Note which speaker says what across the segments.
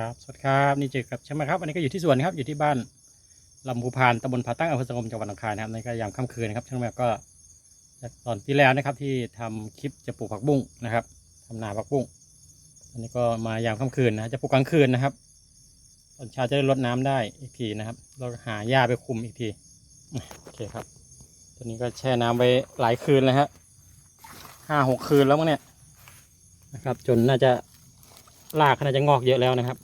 Speaker 1: ครับสวัสดีครับนี่เจอกับใช่ไหมครับวันนี้ก็อยู่ที่สวนครับอยู่ที่บ้านลำพูพานตำบลผาตั้งอำเภอสังคมจังหวัดหนองคายนะครับในก็ยามค่ำคืนนะครับช่างแม่ก็จากตอนที่แล้วนะครับที่ทำคลิปจะปลูกผักบุ้งนะครับทำนาผักบุ้งอันนี้ก็มายามค่ำคืนนะจะปลูกกลางคืนนะครับ ตอนเช้าจะได้รดน้ำได้อีกทีนะครับเราหาหญ้าไปคุมอีกทีโอเคครับตอนนี้ก็แช่น้ำไว้หลายคืนแล้วฮะห้าหกคืนแล้วมั้งเนี่ยนะครับ จนน่าจะรากน่าจะงอกเยอะแล้วนะครับ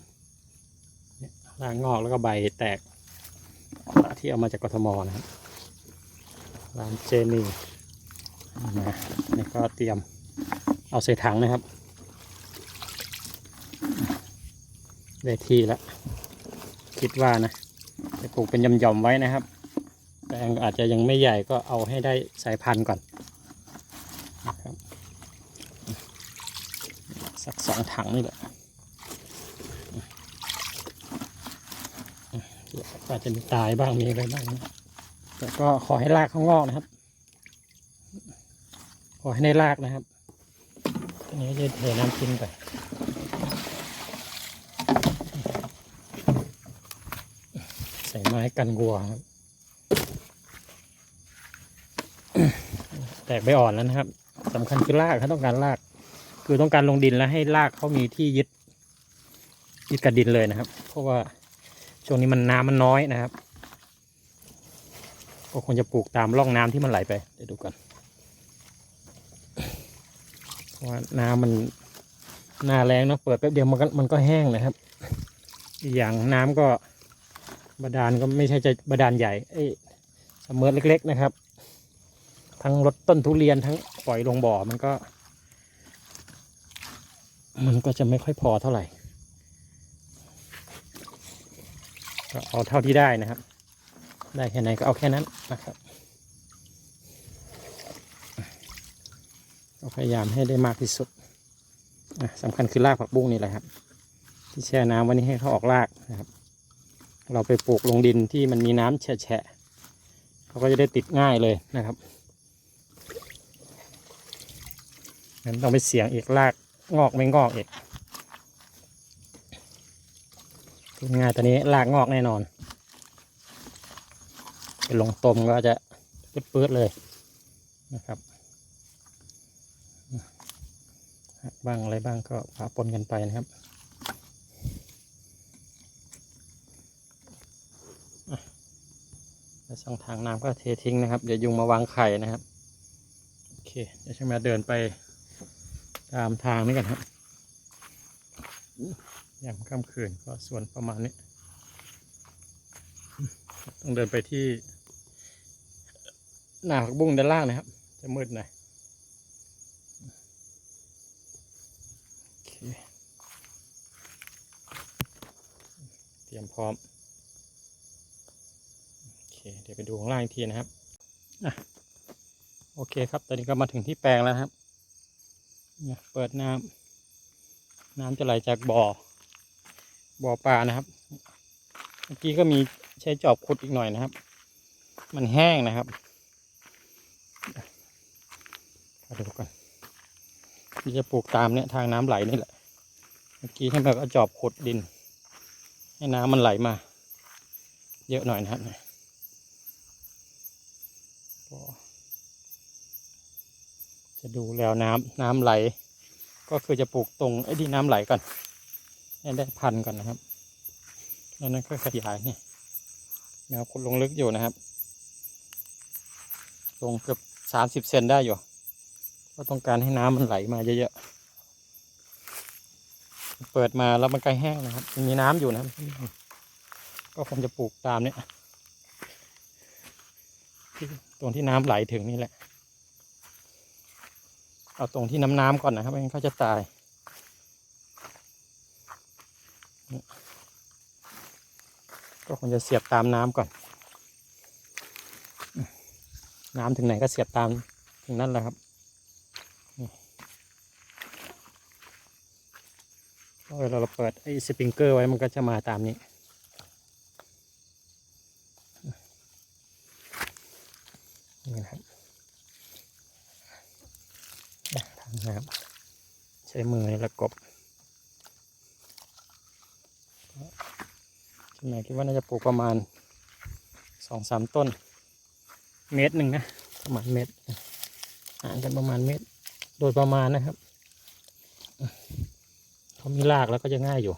Speaker 1: รากงอกแล้วก็ใบแตกที่เอามาจากกทมนะครับร้านเจนี่นะนี่ก็เตรียมเอาใส่ถังนะครับได้ที่แล้วคิดว่านะจะปลูกเป็นย่อมๆไว้นะครับแต่อาจจะยังไม่ใหญ่ก็เอาให้ได้สายพันธุ์ก่อนนะครับสักสองถังนี่แหละ อาจจะมีตายบ้างมีอะไรบ้างนะแต่ก็ขอให้รากเขางอกนะครับ ขอให้ได้รากนะครับอันนี้จะเทน้ำทิ้งไปใส่ไม้กันวัวครับแตกใบอ่อนแล้วนะครับสำคัญคือรากเขาต้องการราก คือต้องการลงดินแล้วให้รากเขามีที่ยึดยึดกับดินเลยนะครับ เพราะว่า ช่วงนี้มันน้ำมันน้อยนะครับ ก็คงจะปลูกตามร่องน้ำที่มันไหลไป เดี๋ยวดูกันเพราะว่าน้ำมันหน้าแรงเนาะเปิดแป๊บเดียวมันก็มันก็แห้งนะครับ อีกอย่างน้ำก็บาดาลก็ไม่ใช่จะบาดาลใหญ่เอ้เสมอเล็ก ๆนะครับ ทั้งรดต้นทุเรียนทั้งปล่อยลงบ่อมันก็ มันก็จะไม่ค่อยพอเท่าไหร่ ก็เอาเท่าที่ได้นะครับ ได้แค่ไหนก็เอาแค่นั้นนะครับพยายามให้ได้มากที่สุดสำคัญคือรากผักบุ้งนี่แหละครับ ที่แช่น้ำวันนี้ให้เขาออกรากนะครับ เราไปปลูกลงดินที่มันมีน้ำแฉะๆเขาก็จะได้ติดง่ายเลยนะครับงั้นต้องไปเสียงอีกรากงอกไม่งอกอีก พูด ง่ายตอนนี้รากงอกแน่นอนไปลงต้มก็จะเปื้ดๆเลยนะครับบ้างอะไรบ้างก็ปะปนกันไปนะครับแล้วช่องทางน้ำก็เททิ้งนะครับเดี๋ยวยุงมาวางไข่นะครับโอเคเดี๋ยวช่างมาเดินไปตามทางนี้กันครับ ยามค่ำคืนก็ส่วนประมาณนี้ ต้องเดินไปที่ หน้าผักบุ้งด้านล่างนะครับ จะมืดหน่อยเตรียมพร้อม โอเค เดี๋ยวไปดูข้างล่างอีกทีนะครับอะโอเคครับ ตอนนี้ก็มาถึงที่แปลงแล้วครับเนี่ยเปิดน้ำน้ำจะไหลจากบ่อ บ่อปลานะครับ เมื่อกี้ก็มีใช้จอบขุดอีกหน่อยนะครับ มันแห้งนะครับมาดูกันที่จะปลูกตามเนี่ยทางน้ำไหลนี่แหละ เมื่อกี้ท่านแบบเอาจอบขุดดิน ให้น้ำมันไหลมา เยอะหน่อยนะครับจะดูแล้วน้ำน้ำไหล ก็คือจะปลูกตรงไอ้ที่น้ำไหลก่อน ได้พันก่อนนะครับแล้วนั้นก็ขยายเนี่ยแนวขุดลงลึกอยู่นะครับ ลงเกือบสามสิบเซนได้อยู่ก็ต้องการให้น้ำมันไหลมาเยอะๆ เปิดมาแล้วมันใกล้แห้งนะครับ มีน้ำอยู่นะครับ ก็คงจะปลูกตามเนี้ยตรงที่น้ำไหลถึงนี่แหละ เอาตรงที่น้ำน้ำก่อนนะครับไม่งั้นเขาจะตาย ก็คงจะเสียบตามน้ำก่อน น้ำถึงไหนก็เสียบตามถึงนั่นแหละครับเวลาเราเปิดไอ้สปริงเกอร์ไว้มันก็จะมาตามนี้ นี่นะครับทำนะครับใช้มือนี่ละกบ ช่ไหมคิดว่าน่าจะปลูกประมาณสองสามต้น เมตรหนึ่งนะประมาณเมตรห่างกันประมาณเมตร โดยประมาณนะครับเขามีรากแล้วก็จะง่ายอยู่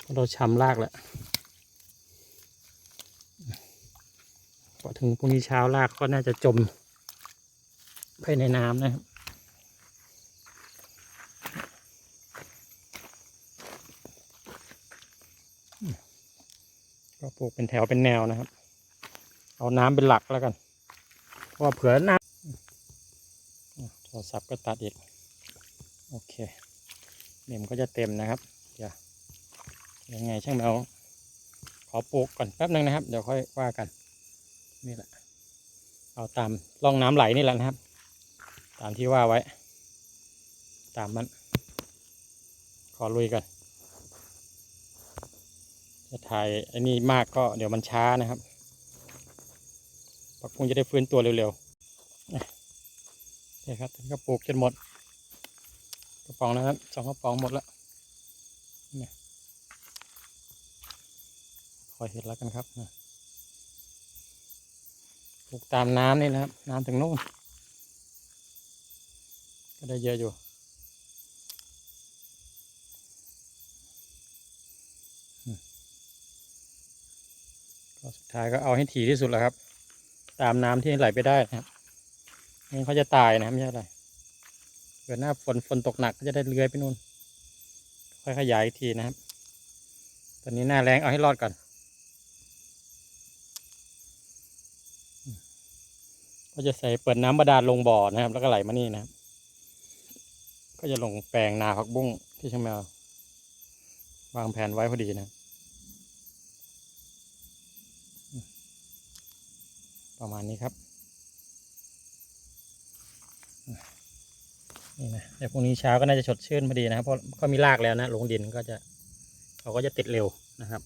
Speaker 1: เราะเราชำรากแล้วพอถึงพรุ่งนี้เช้ารากก็น่าจะจมไปในน้ำนะครับ ก็ปลูกเป็นแถวเป็นแนวนะครับ เอาน้ำเป็นหลักแล้วกัน เพราะเผื่อน้ำอะโทรศัพท์ก็ตัดอีก โอเคเมมก็จะเต็มนะครับเดี๋ยวยังไงช่างเราขอปลูกก่อนแป๊บหนึ่งนะครับ เดี๋ยวค่อยว่ากัน นี่แหละ เอาตามร่องน้ำไหลนี่แหละนะครับ ตามที่ว่าไว้ ตามมัน ขอลุยกัน จะถ่ายอันนี้มากก็เดี๋ยวมันช้านะครับปักคงจะได้ฟื้นตัวเร็วๆนี่ครับทีนี้ก็ปลูกจนหมดกระป๋องนะครับสองกระป๋องหมดแล้วนี่คอยเห็นแล้วกันครับปลูกตามน้ำนี่นะครับ น้ำถึงนู่นก็ได้เยอะอยู่ สุดท้ายก็เอาให้ถี่ที่สุดแล้วครับ ตามน้ำที่ไหลไปได้นะครับงั้นเขาจะตายนะครับไม่ใช่อะไรเกิดหน้าฝนฝนตกหนักก็จะได้เลื้อยไปนู่น ค่อยขยายอีกทีนะครับ ตอนนี้หน้าแรงเอาให้รอดก่อนก็จะใส่เปิดน้ำบาดาลลงบ่อนะครับ แล้วก็ไหลมานี่นะครับ ก็จะลงแปลงนาผักบุ้งที่ช่างแมววางแผนไว้พอดีนะครับ ประมาณนี้ครับ นี่นะเดี๋ยวพรุ่งนี้เช้าก็น่าจะสดชื่นพอดีนะครับ เพราะเขามีรากแล้วนะลงดินก็จะเขาก็จะติดเร็วนะครับ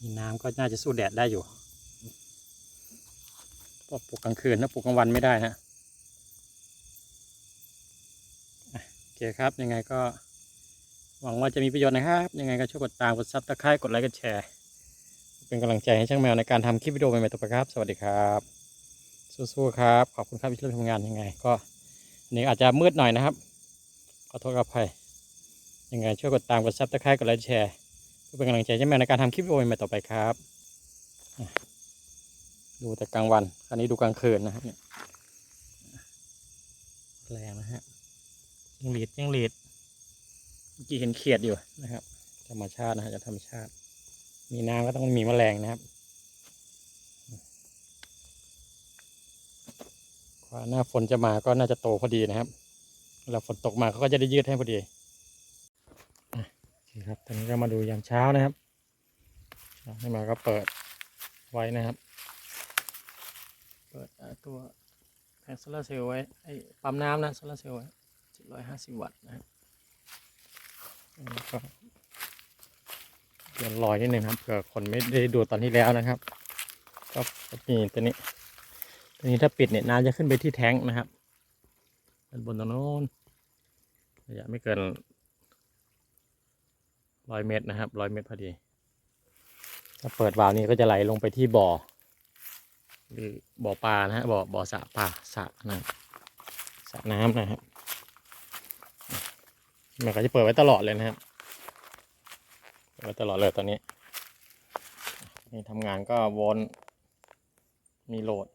Speaker 1: มีน้ำก็น่าจะสู้แดดได้อยู่เพราะปลูกกลางคืนนะปลูกกลางวันไม่ได้นะอะโอเคครับยังไงก็หวังว่าจะมีประโยชน์นะครับ ยังไงก็ช่วยกดตามกดซับสไครต์กดไลค์กดแชร์ เป็นกำลังใจให้ช่างแมวในการทำคลิปวิดีโอใหม่ๆต่อไปครับ สวัสดีครับ สู้ๆครับ ขอบคุณครับที่ร่วมทำงานยังไง ก็นนี้อาจจะมืดหน่อยนะครับ ขอโทษกับภัยยังไงช่วยกดตามกดซับสไครต์กดไลค์แชร์เพื่อเป็นกำลังใจช่างแมวในการทำคลิปวิดีโอใหม่ๆต่อไปครับ ดูแต่กลางวันคราวนี้ดูกลางคืนนะครับเนี่ยแรงนะฮะยังหลีดยังหลีดเมื่อกี้เห็นเขียดอยู่นะครับ ธรรมชาตินะฮะจากธรรมชาติ มีน้ำก็ต้องมีแมลงนะครับกว่าหน้าฝนจะมาก็น่าจะโตพอดีนะครับเวลาฝนตกมาเขาก็จะได้ยืดให้พอดีอะโอเคครับตอนนี้ก็มาดูยามเช้านะครับให้มาก็เปิดไว้นะครับ เปิดตัวแผงโซลาร์เซลล์ไว้ไอ้ปั๊มน้ำนะโซลาร์เซลล์ไว้750 วัตต์นะครับ อันนี้ก็เดี๋ยวรอยนิดนึงครับเผื่อคนไม่ได้ดูตอนที่แล้วนะครับ ก็มีตัวนี้ ตัวนี้ถ้าปิดเนี่ยน้ำจะขึ้นไปที่แท้งนะครับด้านบนตรงโน้นระยะไม่เกินร้อยเมตรนะครับร้อยเมตรพอดี ถ้าเปิดวาล์วนี้ก็จะไหลลงไปที่บ่อ หรือบ่อปลานะฮะบ่อบ่อสระปลาสระนะสระน้ำนะครับมันก็จะเปิดไว้ตลอดเลยนะครับ ไว้ตลอดเลยตอนนี้ นี่ทำงานก็วนมีโหลด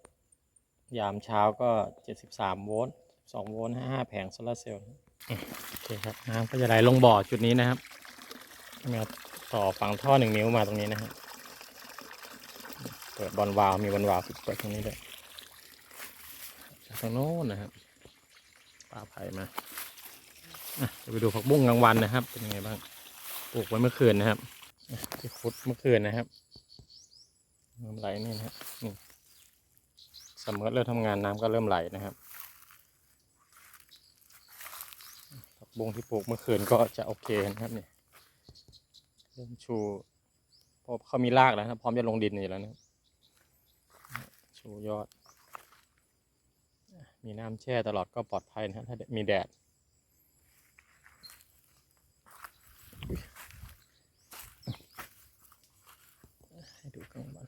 Speaker 1: ยามเช้าก็เจ็ดสิบสามโวลต์สองโวลต์ห้าแผงโซลาเซลล์โอเคครับน้ำก็จะไหลลงบ่อจุดนี้นะครับมาต่อฝังท่อหนึ่งนิ้วมาตรงนี้นะครับเปิดบอลวาล์วมีบอลวาล์วเปิดตรงนี้ด้วยจากตรงโน้นนะครับปลาไผ่มาจะไปดูผักบุ้งกลางวันนะครับ เป็นยังไงบ้าง ลูกไว้เมื่อคืนนะครับที่ขุดเมื่อคืนนะครับน้ำไหลนี่นะครับนี่สมมติเริ่มทำงานน้ำก็เริ่มไหลนะครับผักบุ้งที่ปลูกเมื่อคืนก็จะโอเคนะครับนี่เริ่มชูเพราะเขามีรากแล้วนะพร้อมจะลงดินอยู่แล้วนะชูยอด มีน้ำแช่ตลอดก็ปลอดภัยนะถ้ามีแดด ให้ดูข้างบน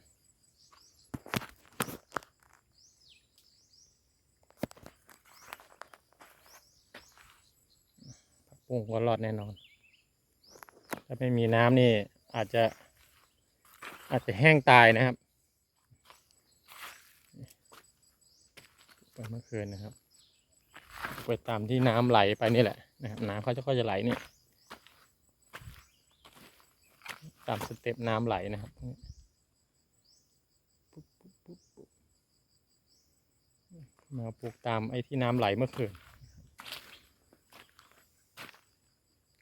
Speaker 1: ผักบุ้งก็รอดแน่นอน ถ้าไม่มีน้ำนี่อาจจะอาจจะแห้งตายนะครับไปเมื่อคืนนะครับ ไปตามที่น้ำไหลไปนี่แหละนะครับน้ำเขาจะก็จะไหลนี่ตามสเต็ปน้ำไหลนะครับปุ๊บปุ๊บปุ๊บ มาปลูกตามไอ้ที่น้ำไหลเมื่อคืน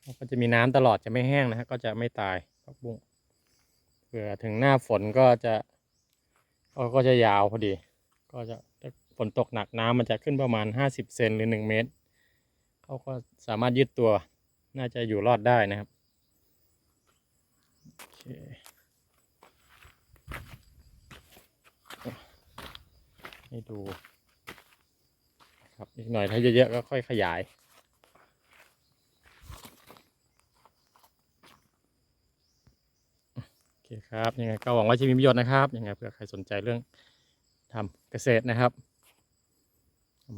Speaker 1: เขาก็จะมีน้ำตลอดจะไม่แห้งนะฮะก็จะไม่ตายผักบุ้งเผื่อถึงหน้าฝนก็จะก็ก็จะยาวพอดี ก็จะถ้าฝนตกหนักน้ำมันจะขึ้นประมาณห้าสิบเซนหรือหนึ่งเมตรเขาก็สามารถยืดตัวน่าจะอยู่รอดได้นะครับโอเคให้ดู ครับอีกหน่อยถ้าเยอะๆก็ค่อยขยายโอเคครับยังไงก็หวังว่าจะมีประโยชน์นะครับยังไงเผื่อใครสนใจเรื่องทำเกษตรนะครับ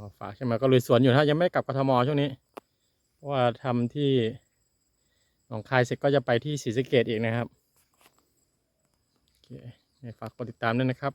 Speaker 1: มาฝากใช่ไหมก็ลุยสวนอยู่นะยังไม่กลับกทมช่วงนี้เพราะว่าทำที่หนองคายเสร็จก็จะไปที่ศรีสะเกดอีกนะครับโอเคฝากกดติดตามด้วยนะครับ